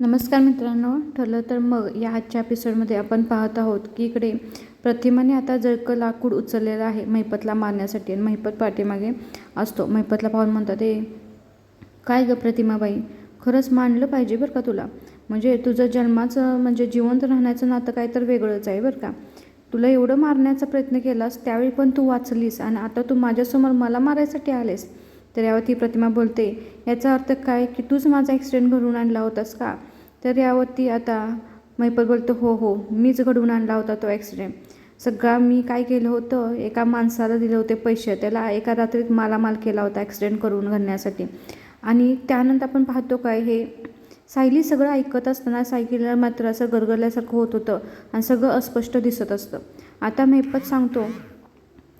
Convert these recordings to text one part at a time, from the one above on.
नमस्कार मित्रांनो ठरलं तर मग या आजच्या एपिसोडमध्ये आपण पाहत आहोत की इकडे प्रतिमाने आता जळकं लाकूड उचललेलं आहे महिपतला मारण्यासाठी. आणि महिपत पाठीमागे असतो. महिपतला पाहून म्हणतात ए काय ग प्रतिमाबाई? खरंच मांडलं पाहिजे बरं का तुला? म्हणजे तुझं जन्माचं म्हणजे जिवंत राहण्याचं नातं काय तर वेगळंच आहे बरं का? तुला एवढं मारण्याचा प्रयत्न केलास त्यावेळी पण तू वाचलीस आणि आता तू माझ्यासमोर मला मारायसाठी आलेस. तर यावर ती प्रतिमा बोलते याचा अर्थ काय की तूच माझा ॲक्सिडेंट घडवून आणला होतास का? तर यावरती आता मैपत बोलतो हो हो मीच घडवून आणला होता तो ॲक्सिडेंट सगळा मी काय केलं होतं एका माणसाला दिले होते पैसे त्याला एका रात्रीत मालामाल केला होता ॲक्सिडेंट करून घालण्यासाठी आणि त्यानंतर आपण पाहतो काय हे सायली सगळं ऐकत असताना सायलीला मात्र असं गरगरल्यासारखं होत होतं आणि सगळं अस्पष्ट दिसत असतं. आता मैपत सांगतो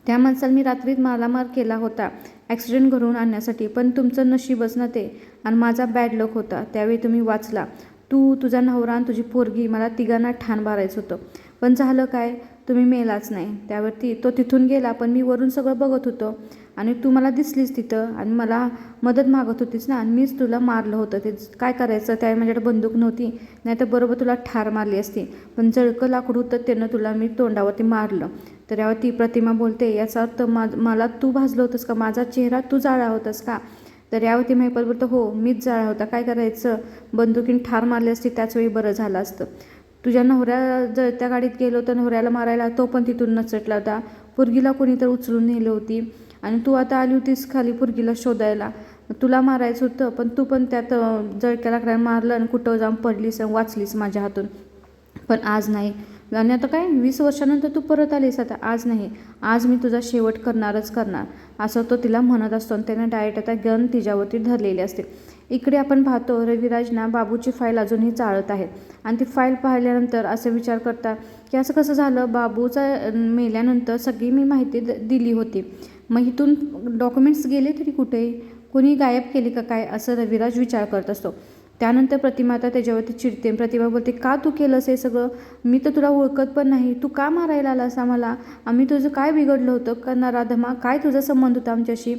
त्या माणसाला मी रात्रीत मालामार केला होता ॲक्सिडेंट घडवून आणण्यासाठी पण तुमचं नशीबच ना ते. आणि माझा बॅड लक होता त्यावेळी तुम्ही वाचला. तू तुझा नवरा आणि तुझी पोरगी मला तिघांना ठाण मारायचं होतं. पण झालं काय? तुम्ही मेलाच नाही. त्यावरती तो तिथून गेला पण मी वरून सगळं बघत होतो. आणि तू मला दिसलीस तिथं आणि मला मदत मागत होतीस ना? आणि मीच तुला मारलं होतं. ते काय करायचं? त्यावेळी माझ्याकडे बंदूक नव्हती. नाही तर बरोबर तुला ठार मारली असती. पण जळकं लाकूड होतं त्यानं तुला मी तोंडावरती मारलं. तर यावर ती प्रतिमा बोलते याचा अर्थ मा मला तू भाजलं होतंस का? माझा चेहरा तू जाळा होतास का? तर यावरती महिपत बोलतो हो मीच जाळा होता. काय करायचं? बंदुकीन ठार मारली असती त्याचवेळी बरं झालं असतं. तुझ्या नवऱ्या जळत्या गाडीत गेलो तर नवऱ्याला मारायला तो पण तिथून नचटला होता. पुरगीला कोणी तर उचलून नेली होती. आणि तू आता आली होतीस खाली पुरगीला शोधायला. तुला मारायचं होतं पण तू पण त्यात जळक्या लाकडाने मारलं आणि कुठं जाऊन पडलीस आणि वाचलीस माझ्या हातून. पण आज नाही. आणि आता काय वीस वर्षानंतर तू परत आलीस आता. आज नाही. आज मी तुझा शेवट करणारच करणार. असं तो तिला म्हणत असतो आणि त्याने डायरेक्ट आता गन तिच्यावरती धरलेली असते. इकडे आपण पाहतो रविराजना बाबूची फाईल अजूनही चाळत आहे. आणि ती फाईल पाहिल्यानंतर असे विचार करतात की असं कसं झालं? बाबूचा मेल्यानंतर सगळी मी माहिती द- दिली होती. मग इथून डॉक्युमेंट्स गेले तरी कुठे? कोणी गायब केले का काय? असं रविराज विचार करत असतो. त्यानंतर प्रतिमा आता त्याच्यावरती चिडते प्रतिमा बोलते का तू केलंस हे सगळं? मी तर तुला ओळखत पण नाही. तू का मारायला आलास आम्हाला? आम्ही तुझं काय बिघडलं होतं? का नराधमा काय तुझा संबंध होता आमच्याशी?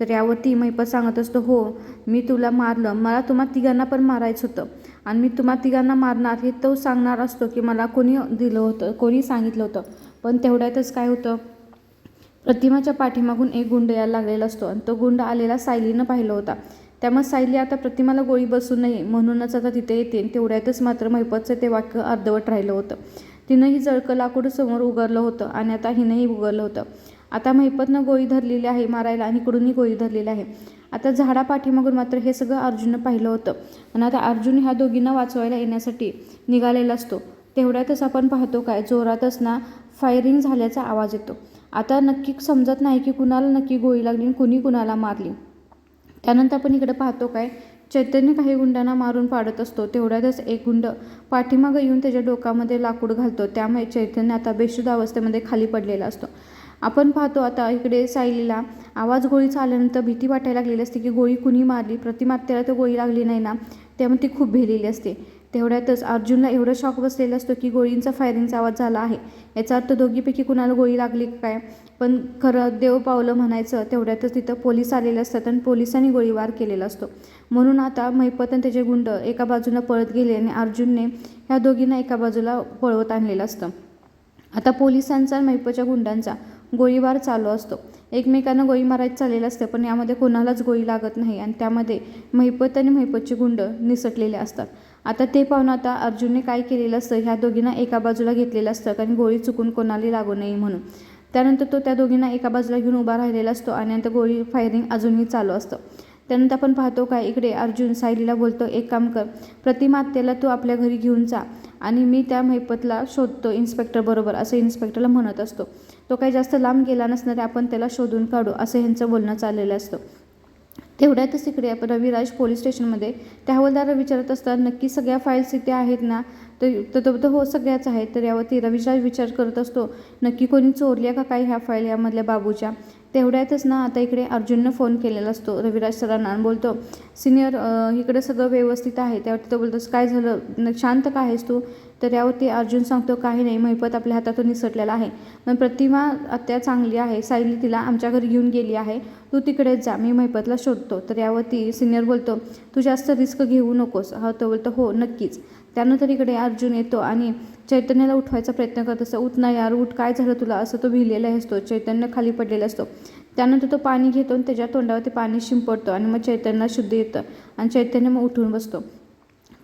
तर यावरती महिपत सांगत असतो हो मी तुला मारलं. मला तुम्हा तिघांना पण मारायचं होतं. आणि मी तुम्हा तिघांना मारणार हे तो सांगणार असतो की मला कोणी दिलं होतं कोणी सांगितलं होतं. पण तेवढ्यातच काय होतं? प्रतिमाच्या पाठीमागून एक गुंड यायला लागलेला असतो आणि तो गुंड आलेला सायलीनं पाहिलं होता. त्यामुळे सायली आता प्रतिमाला गोळी बसू नये म्हणूनच आता तिथे येते. तेवढ्यातच मात्र महिपतचं ते वाक्य अर्धवट राहिलं होतं. तिनंही जळकं लाकूड समोर उगारलं होतं आणि आता हिनंही उगारलं होतं. आता महिपतनं गोळी धरलेली आहे मारायला आणि इकडूनही गोळी धरलेली आहे. आता झाडा पाठीमागून मात्र हे सगळं अर्जुननं पाहिलं होतं. आणि आता अर्जुन ह्या दोघींना वाचवायला येण्यासाठी निघालेला असतो. तेवढ्यातच आपण पाहतो काय जोरातच ना फायरिंग झाल्याचा आवाज येतो. आता नक्की समजत नाही की कुणाला नक्की गोळी लागली कुणी कुणाला मारली. त्यानंतर आपण इकडे पाहतो काय? चैतन्य काही गुंडांना मारून पाडत असतो. तेवढ्यातच एक गुंड पाठीमागं येऊन त्याच्या डोकामध्ये लाकूड घालतो. त्यामुळे चैतन्य आता बेशुद्ध अवस्थेमध्ये खाली पडलेला असतो. आपण पाहतो आता इकडे सायलीला आवाज गोळीचा आल्यानंतर भीती वाटायला लागलेली असते की गोळी कुणी मारली? प्रतिमात्याला तर गोळी लागली नाही ना? त्यामुळे ती खूप भेलेली असते. तेवढ्यातच अर्जुनला एवढं शॉक बसलेला असतो की गोळींचा फायरिंगचा आवाज झाला आहे. याचा अर्थ दोघीपैकी कुणाला गोळी लागली काय? पण खरं देव पावलं म्हणायचं तेवढ्यातच तिथं पोलीस आलेले असतात आणि पोलिसांनी गोळीबार केलेला असतो. म्हणून आता मैपत आणि त्याचे गुंड एका बाजूला पळत गेले आणि अर्जुनने ह्या दोघींना एका बाजूला पळवत आणलेलं असतं. आता पोलिसांचा आणि मैपच्या गुंडांचा गोळीबार चालू असतो. एकमेकांना गोळी मारायचं चाललेलं असतं पण यामध्ये कोणालाच गोळी लागत नाही आणि त्यामध्ये महिपत आणि महिपतचे गुंड निसटलेले असतात. आता ते पाहून आता अर्जुनने काय केलेलं असतं? ह्या दोघींना एका बाजूला घेतलेलं असतं कारण गोळी चुकून कोणाला लागू नये म्हणून. त्यानंतर तो त्या दोघींना एका बाजूला घेऊन उभा राहिलेला असतो आणि नंतर गोळी फायरिंग अजूनही चालू असतं. त्यानंतर आपण पाहतो काय? इकडे अर्जुन सायलीला बोलतो एक काम कर प्रतिमात्याला तू आपल्या घरी घेऊन जा आणि मी त्या मैपतला शोधतो इन्स्पेक्टर बरोबर असं इन्स्पेक्टरला म्हणत असतो. तो काही जास्त लांब गेला नसणारे आपण त्याला शोधून काढू असं ह्यांचं बोलणं चाललेलं असतं. तेवढ्यातच इकडे आपण रविराज पोलीस स्टेशनमध्ये त्या हवालदाराला विचारत असतात नक्की सगळ्या फाईल्स इथे आहेत ना? तर तर तो हो सगळ्याच आहेत. तर यावरती रविराज विचार करत असतो नक्की कोणी चोरल्या का काय ह्या फाईल यामधल्या बाबूच्या? तेवढ्यातच ना आता इकडे अर्जुननं फोन केलेला असतो. रविराज सरांना आणि बोलतो सिनियर इकडे सगळं व्यवस्थित आहे. त्यावरती तो बोलतोस काय झालं? न- शांत का आहेस तू? तर यावरती अर्जुन सांगतो काही नाही महिपत आपल्या हातातून निसटलेला आहे. पण प्रतिमा अत्या चांगली आहे. सायली तिला आमच्या घरी घेऊन गेली आहे. तू तिकडेच जा मी महिपतला शोधतो. तर यावरती सिनियर बोलतो तू जास्त रिस्क घेऊ नकोस. हा तो बोलतो हो नक्कीच. त्यानंतर इकडे अर्जुन येतो आणि चैतन्याला उठवायचा प्रयत्न करत असतो. उठ ना यार उठ काय झालं तुला? असं तो भिलेला असतो. चैतन्य खाली पडलेला असतो. त्यानंतर तो पाणी घेतो आणि त्याच्या तोंडावरती पाणी शिंपडतो आणि मग चैतन्याला शुद्ध येतं आणि चैतन्य मग उठून बसतो.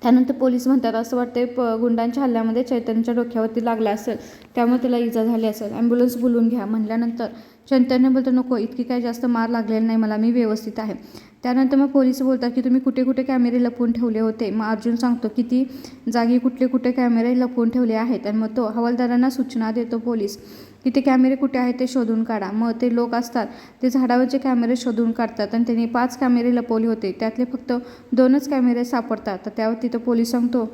त्यानंतर पोलीस म्हणतात असं वाटते प गुंडांच्या हल्ल्यामध्ये चैतन्यच्या डोक्यावरती लागला असेल त्यामुळे त्याला इजा झाली असेल. ॲम्ब्युलन्स बोलवून घ्या. म्हटल्यानंतर चैतन्य बोलतो नको इतकी काय जास्त मार लागलेला नाही मला मी व्यवस्थित आहे. त्यानंतर मग पोलीस बोलतात की तुम्ही कुठे कुठे कॅमेरे लपवून ठेवले होते. मग अर्जुन सांगतो किती जागी कुठले कुठे कॅमेरे लपवून ठेवले आहेत आणि मग तो हवालदारांना सूचना देतो पोलीस की ते कॅमेरे कुठे आहेत ते शोधून काढा. मग ते लोक असतात ते झाडावरचे कॅमेरे शोधून काढतात आणि त्यांनी पाच कॅमेरे लपवले होते. त्यातले फक्त दोनच कॅमेरे सापडतात. तर त्यावर तिथं पोलीस सांगतो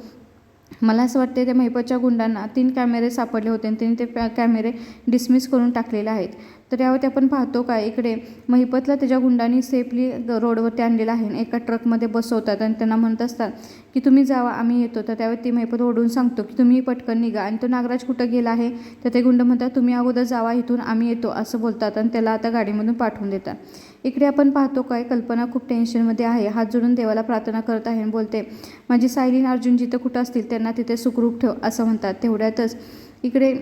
मला असं वाटते त्या महिपतच्या गुंडांना तीन कॅमेरे सापडले होते आणि त्यांनी ते पॅ कॅमेरे डिसमिस करून टाकलेले आहेत. तर यावरती आपण पाहतो का इकडे महिपतला त्याच्या गुंडांनी सेफली रोडवरती आणलेला आहे. एका ट्रकमध्ये बसवतात आणि त्यांना म्हणत असतात की तुम्ही जावा आम्ही येतो. तर त्यावर ती महिपत ओढून सांगतो की तुम्ही पटकन निघा. आणि तो नागराज कुठं गेला आहे तर ते गुंड म्हणतात तुम्ही अगोदर जावा इथून आम्ही येतो असं बोलतात आणि त्याला आता गाडीमधून पाठवून देतात. इकडे आपण पाहतो काय कल्पना खूप टेन्शनमध्ये आहे. हात जोडून देवाला प्रार्थना करत आहे आणि बोलते माझी सायलीन अर्जुन जिथं कुठं असतील त्यांना तिथे सुखरूप ठेव असं म्हणतात. तेवढ्यातच इकडे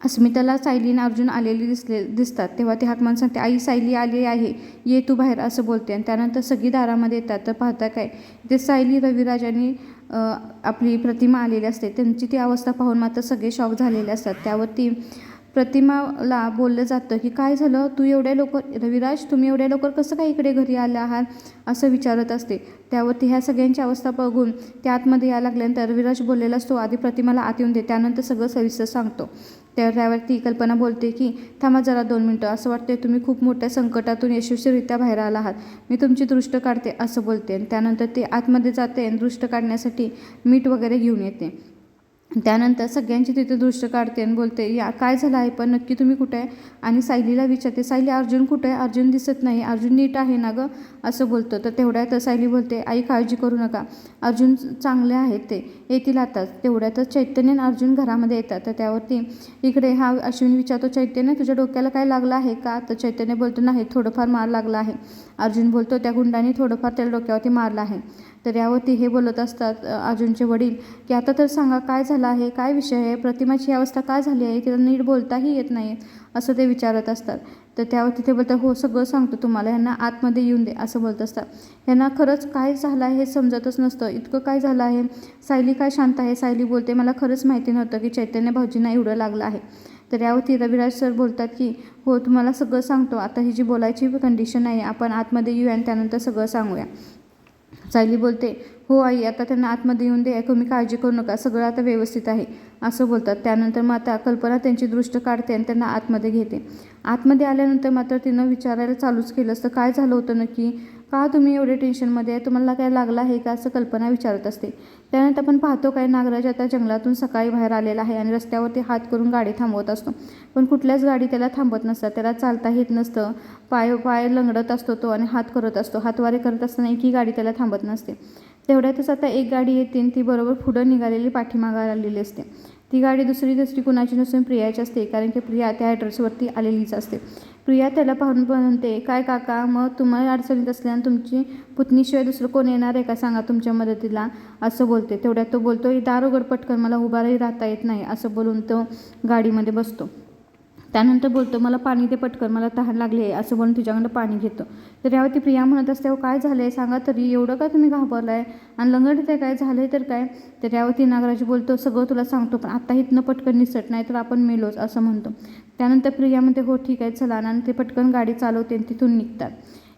अस्मिताला सायलीन अर्जुन आलेली दिसले दिसतात. तेव्हा ते हाकमान सांगते आई सायली आली आहे. ये तू बाहेर असं बोलते. आणि त्यानंतर सगळी दारामध्ये येतात. तर पाहता काय? ते सायली रविराज आणि आपली प्रतिमा आलेली असते. त्यांची ती अवस्था पाहून मात्र सगळे शॉक झालेले असतात. त्यावरती प्रतिमाला बोललं जातं की काय झालं? तू एवढ्या लवकर रविराज तुम्ही एवढ्या लवकर कसं काय इकडे घरी आले आहात? असं विचारत असते. त्यावरती ह्या सगळ्यांची अवस्था बघून त्या आतमध्ये यायला लागल्यानंतर रविराज बोललेला असतो आधी प्रतिमाला आत येऊन दे. त्यानंतर सगळं सविस्तर सांगतो. त्यावरती कल्पना बोलते की थांबा जरा दोन मिनटं. असं वाटते तुम्ही खूप मोठ्या संकटातून यशस्वीरित्या बाहेर आला आहात. मी तुमची दृष्ट काढते असं बोलते. आणि त्यानंतर ते आतमध्ये जाते आणि दृष्ट काढण्यासाठी मीठ वगैरे घेऊन येते. त्यानंतर सगळ्यांची तिथे दृष्ट काढते आणि बोलते या काय झालं आहे पण? नक्की तुम्ही कुठे आहे? आणि सायलीला विचारते सायली अर्जुन कुठे आहे? अर्जुन दिसत नाही. अर्जुन नीट आहे ना गं? असं बोलतं. तर तेवढ्यात सायली बोलते आई काळजी करू नका. अर्जुन चांगले आहेत ते. येतील आताच. तेवढ्यातच चैतन्य अर्जुन घरामध्ये येतात. तर त्यावरती इकडे हा अश्विन विचारतो चैतन्य तुझ्या डोक्याला काय लागलं आहे का? तर चैतन्य बोलतो नाही थोडंफार मार लागला आहे. अर्जुन बोलतो त्या गुंडांनी थोडंफार त्याला डोक्यावरती मारलं आहे. तर यावरती हे बोलत असतात अर्जुनचे वडील की आता तर सांगा काय झालं आहे? काय विषय आहे? प्रतिमाची अवस्था काय झाली आहे? तिला नीट बोलताही येत नाही असं ते विचारत असतात. तर त्यावर तिथे बोलतात हो सगळं सांगतो तुम्हाला. ह्यांना आतमध्ये येऊन दे असं बोलत असतात. ह्यांना खरंच काय झालं आहे हे समजतच नसतं. इतकं काय झालं आहे? सायली काय शांत आहे? सायली बोलते मला खरंच माहिती नव्हतं की चैतन्य भाऊजींना एवढं लागलं आहे. तर यावरती रविराज सर बोलतात की हो तुम्हाला सगळं सांगतो. आता ही जी बोलायची कंडिशन आहे आपण आतमध्ये येऊया आणि त्यानंतर सगळं सांगूया. सायली बोलते हो आई आता त्यांना आतमध्ये येऊन दे मी काळजी करू नका सगळं आता व्यवस्थित आहे. असं बोलतात. त्यानंतर मग आता कल्पना त्यांची दृष्ट काढते आणि त्यांना आतमध्ये घेते. आतमध्ये आल्यानंतर मात्र तिनं विचारायला चालूच केलं असतं. काय झालं होतं नक्की? का तुम्ही एवढे टेन्शनमध्ये आहे? तुम्हाला काय लागलं आहे का असं कल्पना विचारत असते. त्यानंतर आपण पाहतो काय नागराज आता जंगलातून सकाळी बाहेर आलेला आहे आणि रस्त्यावरती हात करून गाडी थांबवत असतो. पण कुठल्याच गाडी त्याला थांबत नसतात. त्याला चालता येत नसतं. पाय पाय लंगडत असतो तो आणि हात करत असतो. हातवारे करत असताना एकही गाडी त्याला थांबत नसते. तेवढ्यातच आता एक गाडी येते आणि ती बरोबर पुढं निघालेली पाठीमागा आलेली असते. ती गाडी दुसरी दुसरी कुणाची नसून प्रियाची असते कारण की प्रिया त्या ॲड्रेसवरती आलेलीच असते. प्रिया त्याला पाहून म्हणते काय काका मग तुम्हाला अडचणीत असल्यानं तुमची पुतणीशिवाय दुसरं कोण येणार आहे का? सांगा तुमच्या मदतीला. असं बोलते. तेवढ्यात तो बोलतो "ही दार उघड पटकन मला उभारही राहता येत नाही असं बोलून तो गाडीमध्ये बसतो. त्यानंतर बोलतो मला पाणी दे पटकन मला तहान लागली आहे असं म्हणून तुझ्याकडं पाणी घेतो. तर यावरती प्रिया म्हणत असते हो काय झालं आहे सांगा तरी एवढं का तुम्ही घाबरला आहे आणि लंगडत आहे काय? झालं आहे तर काय? तर यावरती नागराज बोलतो सगळं तुला सांगतो पण आत्ता इथनं पटकन निसट नाही तर आपण मेलोच असं म्हणतो. त्यानंतर प्रिया म्हणते हो ठीक आहे चला. आणि ते पटकन गाडी चालवते आणि तिथून निघतात.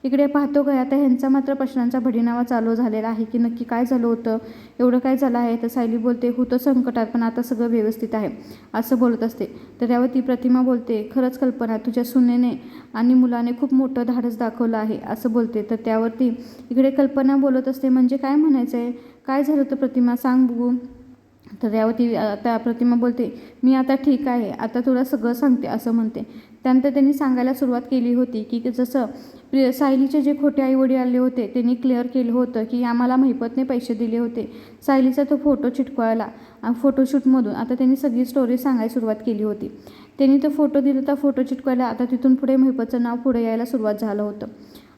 इकडे पाहतो काय आता ह्यांचा मात्र प्रश्नांचा भडीनावा चालू झालेला आहे की नक्की काय झालं होतं एवढं काय झालं आहे? तर सायली बोलते होतं संकटात पण आता सगळं व्यवस्थित आहे असं बोलत असते. तर यावर ती प्रतिमा बोलते खरंच कल्पना तुझ्या सुनेने आणि मुलाने खूप मोठं धाडस दाखवलं आहे असं बोलते. तर त्यावरती इकडे कल्पना बोलत असते म्हणजे काय म्हणायचं आहे काय झालं होतं प्रतिमा? सांग बघू. तर त्यावरती आता प्रतिमा बोलते मी आता ठीक आहे आता तुला सगळं सांगते असं म्हणते. त्यानंतर त्यांनी सांगायला सुरुवात केली होती की जसं प्रिय सायलीचे जे खोटे आईवडील आले होते त्यांनी क्लिअर केलं होतं की आम्हाला महिपतने पैसे दिले होते. सायलीचा तो फोटो चिटकवायला फोटोशूटमधून आता त्यांनी सगळी स्टोरी सांगायला सुरुवात केली होती. त्यांनी तो फोटो दिला तर फोटो चिटकवायला आता तिथून पुढे महिपतचं नाव पुढे यायला सुरुवात झालं होतं.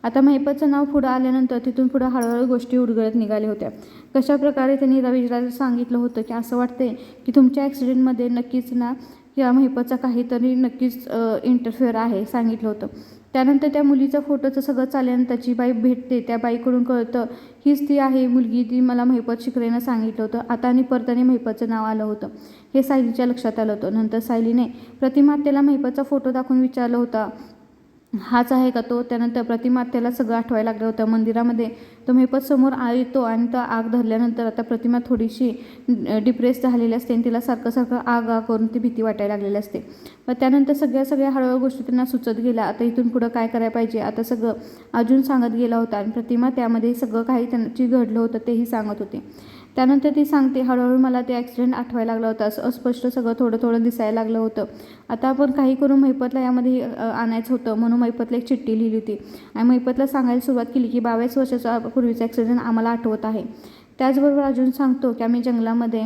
आता महिपतचं नाव पुढं आल्यानंतर तिथून पुढं हळूहळू गोष्टी उडगळत निघाल्या होत्या. कशा प्रकारे त्यांनी रवीशला सांगितलं होतं की असं वाटते की तुमच्या ॲक्सिडेंटमध्ये नक्कीच ना किंवा महिपतचा काहीतरी नक्कीच इंटरफेअर आहे सांगितलं होतं. त्यानंतर त्या मुलीचा फोटोचं सगळं चालल्यानंतर जी बाई भेटते. त्या बाईकडून कळतं हीच ती आहे मुलगी ती मला महिपत शिकरेनं सांगितलं होतं. आता आणि परताने महिपतचं नाव आलं होतं. हे सायलीच्या लक्षात आलं होतं. नंतर सायलीने प्रतिमातेला महिपतचा फोटो दाखवून विचारलं होता हाच आहे का तो? त्यानंतर प्रतिमा त्याला सगळं आठवायला लागलं होतं. मंदिरामध्ये तो मेपत समोर आ येतो आणि तो आग धरल्यानंतर आता प्रतिमा थोडीशी डिप्रेस झालेली असते आणि तिला सारखं सारखं आग आग करून ती भीती वाटायला लागलेली असते. मग त्यानंतर सगळ्या सगळ्या हळूहळू गोष्टी त्यांना सुचत गेल्या. आता इथून पुढं काय करायला पाहिजे? आता सगळं अजून सांगत गेला होता आणि प्रतिमा त्यामध्ये सगळं काही त्यांची घडलं होतं तेही सांगत होते. त्यानंतर ती सांगते हळूहळू मला ते ॲक्सिडेंट आठवायला लागला होता. असं अस्पष्ट सगळं थोडं थोडं दिसायला लागलं होतं. आता आपण काही करून मैपतला यामध्ये आणायचं होतं म्हणून मैपतला एक चिठ्ठी लिहिली होती. आणि मैपतला सांगायला सुरुवात केली की बावीस वर्षाचा पूर्वीचा ॲक्सिडेंट आम्हाला आठवत आहे. त्याचबरोबर अजून सांगतो की आम्ही जंगलामध्ये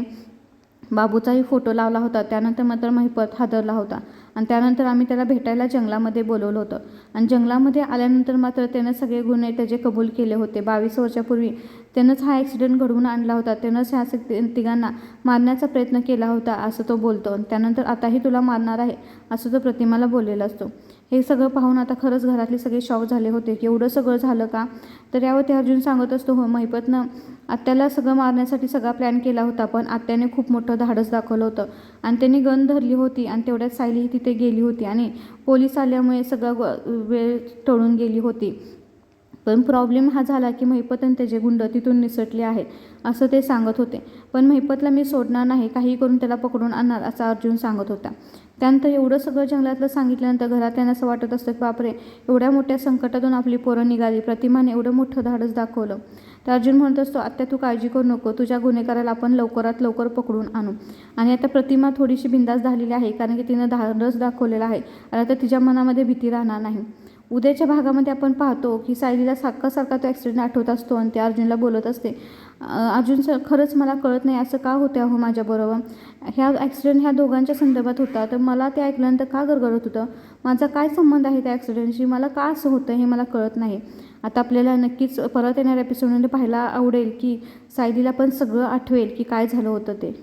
बाबूचाही फोटो लावला होता. त्यानंतर मात्र महिपत हादरला होता. आणि त्यानंतर आम्ही त्याला भेटायला जंगलामध्ये बोलवलं होतं. आणि जंगलामध्ये आल्यानंतर मात्र त्यानं सगळे गुन्हे त्याचे कबूल केले होते. बावीस वर्षापूर्वी त्यानंच हा ॲक्सिडेंट घडवून आणला होता. त्यानंच ह्या तिघांना मारण्याचा प्रयत्न केला होता असं तो बोलतो. आणि त्यानंतर आताही तुला मारणार आहे असं तो प्रतिमाला बोललेला असतो. हे सगळं पाहून आता खरंच घरातले सगळे शॉक झाले होते की एवढं सगळं झालं का? तर यावरती अर्जुन सांगत असतो हो महिपतनं आत्याला सगळं मारण्यासाठी सगळा प्लॅन केला होता पण आत्याने खूप मोठं धाडस दाखवलं होतं. आणि त्यांनी गन धरली होती आणि तेवढ्यात सायली तिथे गेली होती आणि पोलीस आल्यामुळे सगळं वेळ टळून गेली होती. पण प्रॉब्लेम हा झाला की महिपत आणि त्याचे गुंड तिथून निसटले आहेत असं ते सांगत होते. पण महिपतला मी सोडणार नाही काही करून त्याला पकडून आणणार असा अर्जुन सांगत होता. त्यानंतर एवढं सगळं जंगलातलं सांगितल्यानंतर घरात त्यांना असं वाटत असतं की बापरे एवढ्या मोठ्या संकटातून आपली पोरं निघाली. प्रतिमाने एवढं मोठं धाडस दाखवलं. तर अर्जुन म्हणत असतो आत्या तू काळजी करू नको. तुझ्या गुन्हेगाराला आपण लवकरात लवकर पकडून आणू. आणि आता प्रतिमा थोडीशी बिंदास झालेली आहे कारण की तिनं धाडस दाखवलेला आहे. आणि आता तिच्या मनामध्ये भीती राहणार नाही. उद्याच्या भागामध्ये आपण पाहतो की सायलीला सारखा सारखा तो ॲक्सिडेंट आठवत असतो आणि ते अर्जुनला बोलत असते. अर्जुन सर खरंच मला कळत नाही असं का होते अहो माझ्याबरोबर? ह्या ॲक्सिडेंट ह्या दोघांच्या संदर्भात होता तर मला ते ऐकल्यानंतर का गरगरत होतं? माझा काय संबंध आहे त्या ॲक्सिडेंटशी मला का असं होतं हे मला कळत नाही. आता आपल्याला नक्कीच परत येणाऱ्या एपिसोडमध्ये पाहायला आवडेल की सायलीला पण सगळं आठवेल की काय झालं होतं ते.